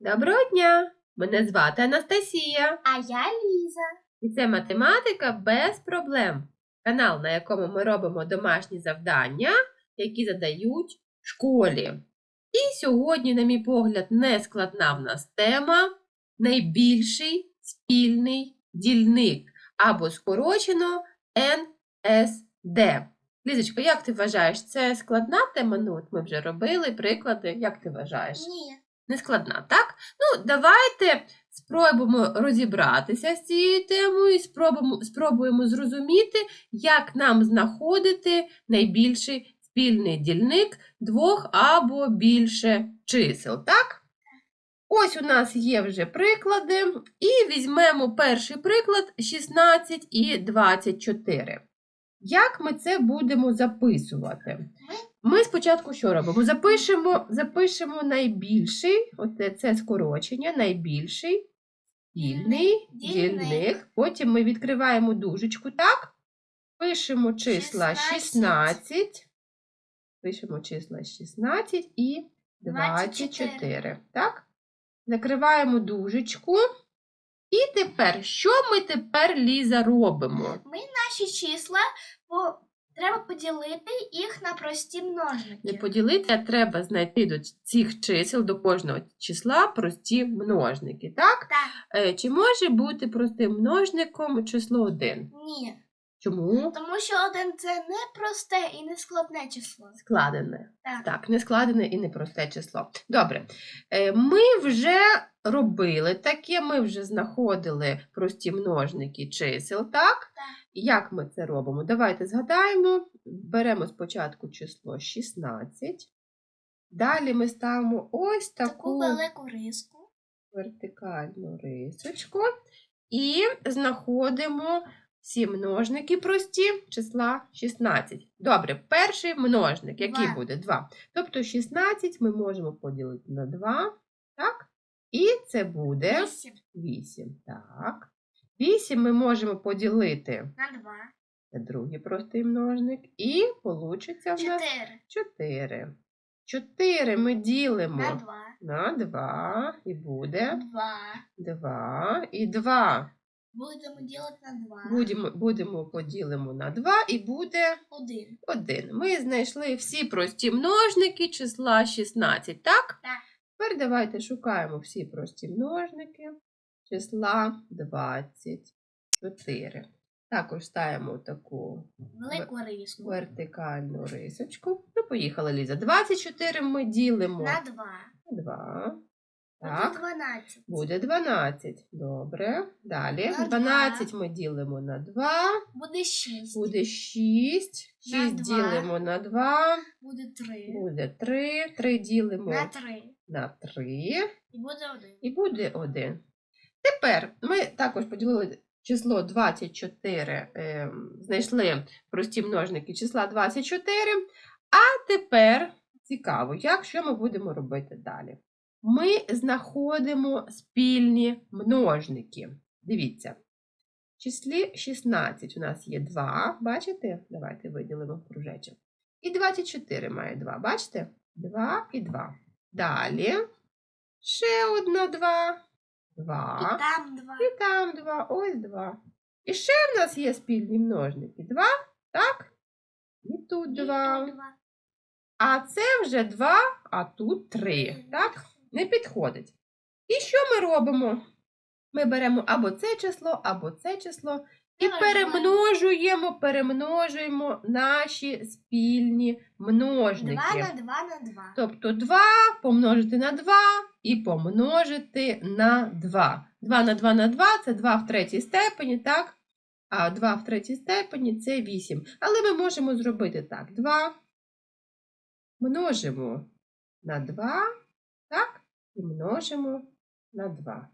Доброго дня! Мене звати Анастасія, А я Ліза. і це математика без проблем. Канал, на якому ми робимо домашні завдання, які задають школі. І сьогодні, на мій погляд, нескладна в нас тема найбільший спільний дільник або скорочено НСД. Лізочко, як ти вважаєш, це складна тема? Ну, от ми вже робили приклади. Як ти вважаєш? Ні. Нескладна, так? Ну, давайте спробуємо розібратися з цією темою і спробуємо, спробуємо зрозуміти, як нам знаходити найбільший спільний дільник двох або більше чисел, так? Ось у нас є вже приклади, і візьмемо перший приклад 16 і 24. Як ми це будемо записувати? Ми спочатку що робимо? Запишемо, запишемо найбільший, оце це скорочення, найбільший спільний Дільник. дільник. Потім ми відкриваємо дужечку, так? Пишемо числа 16, 16. пишемо числа 16 і 24, 24. так? Закриваємо дужечку. І тепер, що ми тепер, Ліза, робимо? Ми наші числа по... треба поділити їх на прості множники. Не поділити, а треба знайти до цих чисел, до кожного числа прості множники, так? Так. Е, Чи може бути простим множником число 1? Ні. Чому? Тому що один це не просте і не складне число. Складене. Так. Так, не складене і не просте число. Добре. Е, Ми вже робили таке, ми вже знаходили прості множники чисел, так? Як ми це робимо? Давайте згадаємо. Беремо спочатку число 16. Далі ми ставимо ось Таку таку велику риску. вертикальну рисочку і знаходимо всі множники прості числа 16. Добре, перший множник, який Два. буде? 2. Тобто 16 ми можемо поділити на 2, так? І це буде Вісім 8. Так. 8 ми можемо поділити на два. це другий простий множник, і получиться в нас 4. 4 ми ділимо на два. на 2 і буде Два. 2 і 2. Будемо ділити на два. Будемо, будемо поділимо на два, і буде 1. 1. Ми знайшли всі прості множники числа 16, так? Так. Тепер давайте шукаємо всі прості множники числа 24. Також ставимо таку Велику риску. вертикальну рисочку. Ну, поїхали, Ліза. 24 ми ділимо. На 2. 2. Так. Буде 12. Буде 12. Добре. Далі. На 12 2. ми ділимо на 2. Буде 6. Буде 6. 6 на ділимо на 2. Буде 3. Буде 3. 3 ділимо на 3. На 3. І буде 1. І буде 1. Тепер ми також поділили число 24. Е, ем, знайшли прості множники числа 24. А тепер цікаво, як що ми будемо робити далі. Ми знаходимо спільні множники. Дивіться. В числі 16 у нас є 2, бачите? Давайте виділимо кружечок. І 24 має 2, бачите? 2 і 2. Далі ще одна 2, 2. І там два. І там 2, ось 2. І ще в нас є спільні множники. 2, так? І тут І 2. тут два. А це вже 2, а тут 3. Так? Не підходить. І що ми робимо? Ми беремо або це число, або це число і перемножуємо, перемножуємо наші спільні множники. Два на два на два. Тобто 2 помножити на 2 і помножити на 2. 2 на 2 на 2 це 2 в третій степені, так? А 2 в третій степені це 8. Але ми можемо зробити так. 2 множимо на 2, так? І множимо на 2.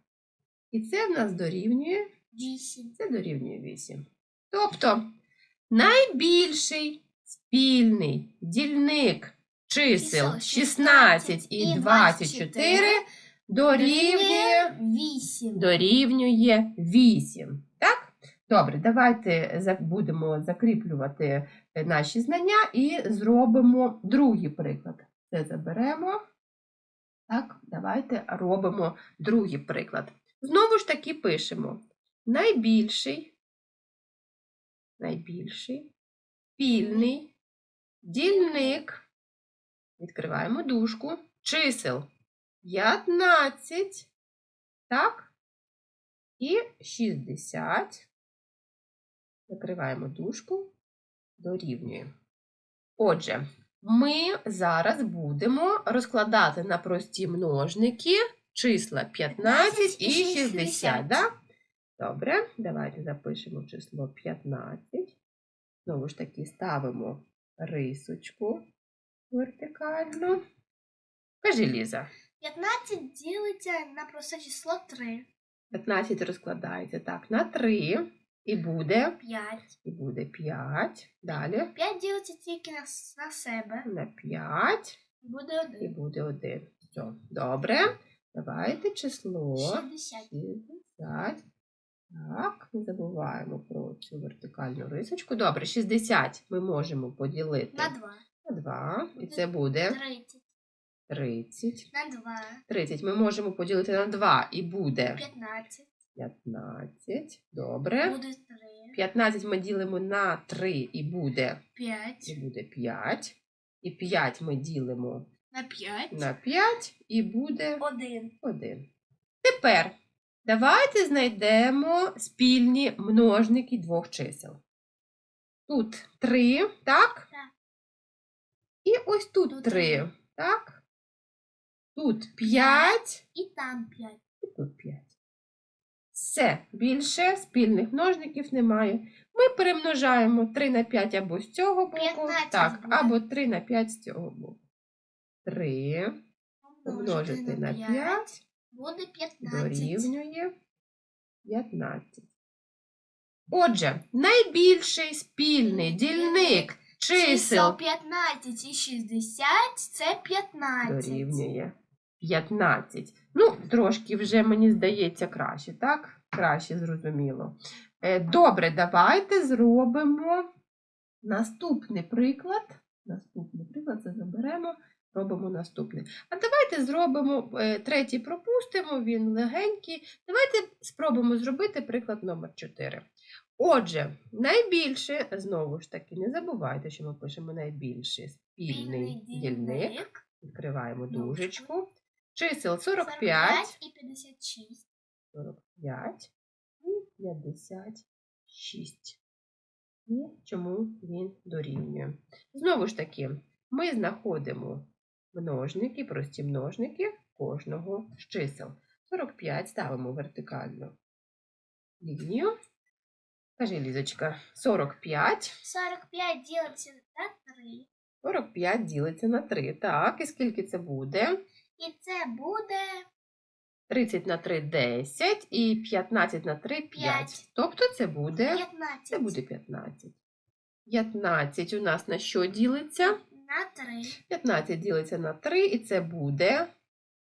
І це в нас дорівнює Вісім. це дорівнює 8. Тобто найбільший спільний дільник чисел Чисел 16 і 24 дорівнює, Вісім. дорівнює 8. Так? Добре, давайте будемо закріплювати е, наші знання і зробимо другий приклад. Це заберемо. Так, давайте робимо другий приклад. Знову ж таки пишемо найбільший, найбільший спільний дільник. Відкриваємо дужку. Чисел 15, так? І 60. Закриваємо дужку, дорівнює. Отже, ми зараз будемо розкладати на прості множники числа 15 і 60. Да? Добре, давайте запишемо число 15. Знову ж таки, ставимо рисочку вертикальну. Кажи, Ліза, 15 ділиться на просте число 3. 15 розкладається так на 3 і буде, 5. і буде 5. Далі 5 ділиться тільки на, на себе. на 5 Буде і буде 1. Все, добре. Давайте число 60. 60. Так, не забуваємо про цю вертикальну рисочку. Добре, 60 ми можемо поділити На 2. на 2, і це буде 30. 30. На 2. 30 ми можемо поділити на 2 і буде 15. 15. Добре. Буде 3. 15 ми ділимо на 3 і буде, 5. і буде 5. І 5 ми ділимо На 5. на 5 і буде 1. 1. Тепер давайте знайдемо спільні множники двох чисел. Тут 3, так? Так. І ось тут Тут 3, три. так? Тут 5 І там 5. і тут 5. Все, більше спільних множників немає. Ми перемножаємо 3 на 5 або з цього боку, 15 так, буде. або 3 на 5 з цього боку. 3 помножити на 5 Буде 15. дорівнює 15. Отже, найбільший спільний дільник чисел 15 і 60 це 15. дорівнює 15. Ну, трошки вже, мені здається, краще, так? Краще зрозуміло. Е, Добре, давайте зробимо наступний приклад. Наступний приклад це заберемо, робимо наступний. А давайте зробимо е, третій пропустимо, він легенький. Давайте спробуємо зробити приклад номер 4. Отже, найбільше, знову ж таки, не забувайте, що ми пишемо найбільший спільний дільник. Відкриваємо Дужечку. Чисел 45, 45 і 56. 45 і 56. І чому він дорівнює? Знову ж таки, ми знаходимо множники, прості множники кожного з чисел. 45 ставимо вертикальну лінію. Кажи, Лізочка, 45. 45 ділиться на 3. 45 ділиться на 3. Так, і скільки це буде? І це буде 30 на 3 – 10 і 15 на 3 – 5. П'ять. Тобто це буде, 15. це буде 15. 15 у нас на що ділиться? На 3. 15 ділиться на 3 і це буде,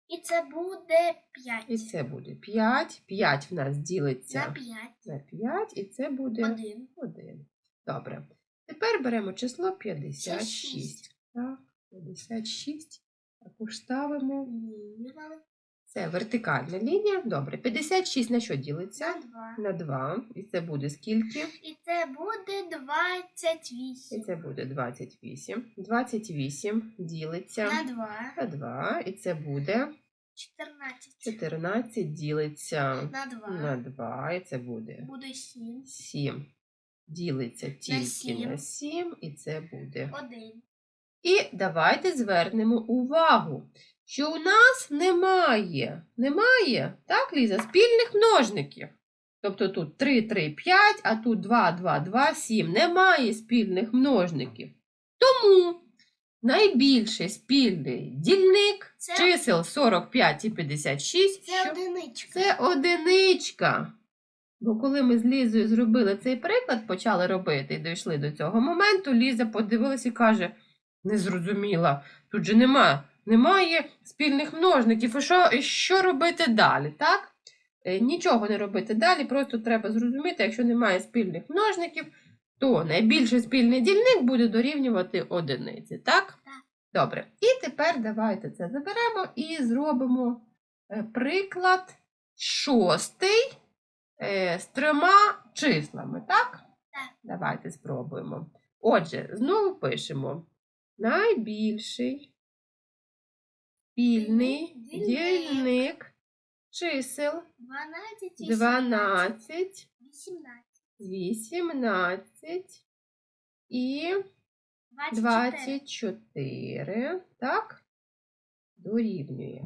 І це буде 5. і це буде 5. 5 в нас На ділиться 5. на 5 і це буде 1. 1. Добре. Тепер беремо число Це 56. Так, 56. Також ставимо. Це вертикальна лінія. Добре. 56 на що ділиться? на 2. І це буде скільки? І це буде 28. І це буде 28. 28 ділиться На 2. на 2. І це буде 14. 14 ділиться На 2. на 2. І це буде Буде 7. 7. Ділиться тільки сім. на 7. І це буде. 1. І давайте звернемо увагу, що у нас немає, немає, так, Ліза, спільних множників. Тобто тут 3, 3, 5, а тут 2, 2, 2, 7. Немає спільних множників. Тому найбільший спільний дільник Це- чисел 45 і 56 Це що? одиничка. це одиничка. Бо коли ми з Лізою зробили цей приклад, почали робити і дійшли до цього моменту, Ліза подивилася і каже: не зрозуміла, тут же нема, немає спільних множників. І що, і що робити далі? так? Е, Нічого не робити далі, просто треба зрозуміти, якщо немає спільних множників, то найбільший спільний дільник буде дорівнювати одиниці, так? Добре. І тепер давайте це заберемо і зробимо е, приклад шостий е, з трьома числами, так? Так. Давайте спробуємо. Отже, знову пишемо найбільший спільний Дільник. чисел 12 18. 18 і 24. 24, так? Дорівнює.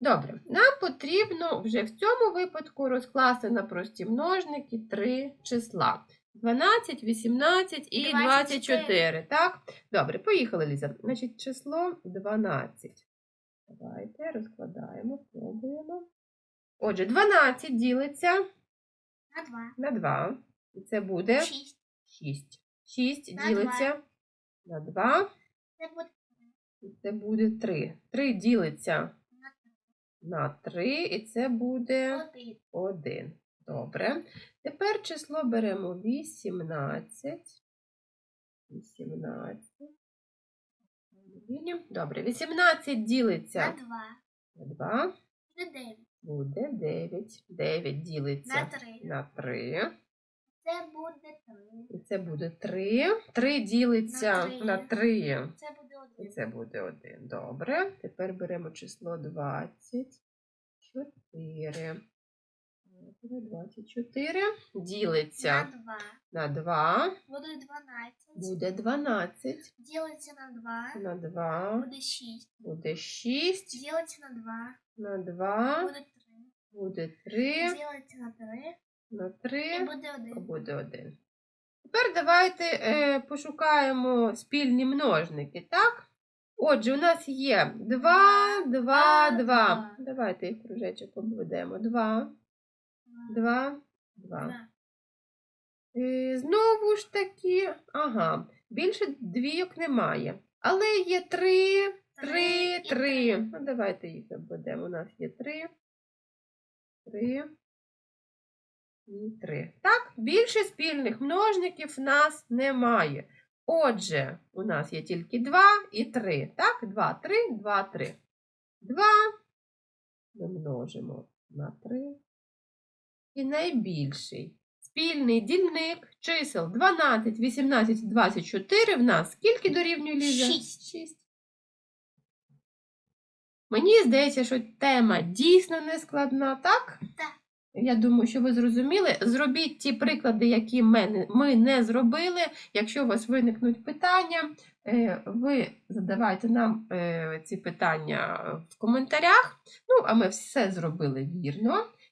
Добре, нам потрібно вже в цьому випадку розкласти на прості множники три числа. 12, 18 і 24, 24. так? Добре, поїхали, Ліза. Значить, число 12. Давайте розкладаємо, пробуємо. Отже, 12 ділиться На 2. на 2. І це буде 6. 6. 6 На ділиться на 2. Це буде І це буде 3. 3 ділиться на на 3, і це буде 1. 1. Добре. Тепер число беремо 18. 18. Добре, 18 На ділиться 2. на 2, Буде 9. буде 9. 9 На ділиться 3. на 3. Це буде 3. І це буде 3. 3 ділиться На на 3. Це буде І 1. це буде 1. Добре. Тепер беремо число 24. 24 На ділиться 2. на 2. Буде 12. Буде 12. Ділиться на 2. На 2. Буде 6. Буде 6. Ділиться на 2. На 2. Буде 3. Буде 3. Ділиться на 3. На І 3. буде 1. Буде 1. Тепер давайте е, пошукаємо спільні множники, так? Отже, у нас є 2, 2, 2. Давайте їх кружечок обведемо. 2, 2, 2. Е, Знову ж таки, ага, більше двійок немає. Але є 3, 3, і 3. Ну, давайте їх обведемо. У нас є 3, 3 і 3. Так, більше спільних множників в нас немає. Отже, у нас є тільки 2 і 3. Так, 2, 3, 2, 3. 2 ми множимо на 3. І найбільший спільний дільник чисел 12, 18, 24 в нас скільки дорівнює Ліза? Шість. 6. Мені здається, що тема дійсно не складна, так? Так. Я думаю, що ви зрозуміли. Зробіть ті приклади, які ми, ми не зробили. Якщо у вас виникнуть питання, е, ви задавайте нам е, ці питання в коментарях. Ну, а ми все зробили вірно.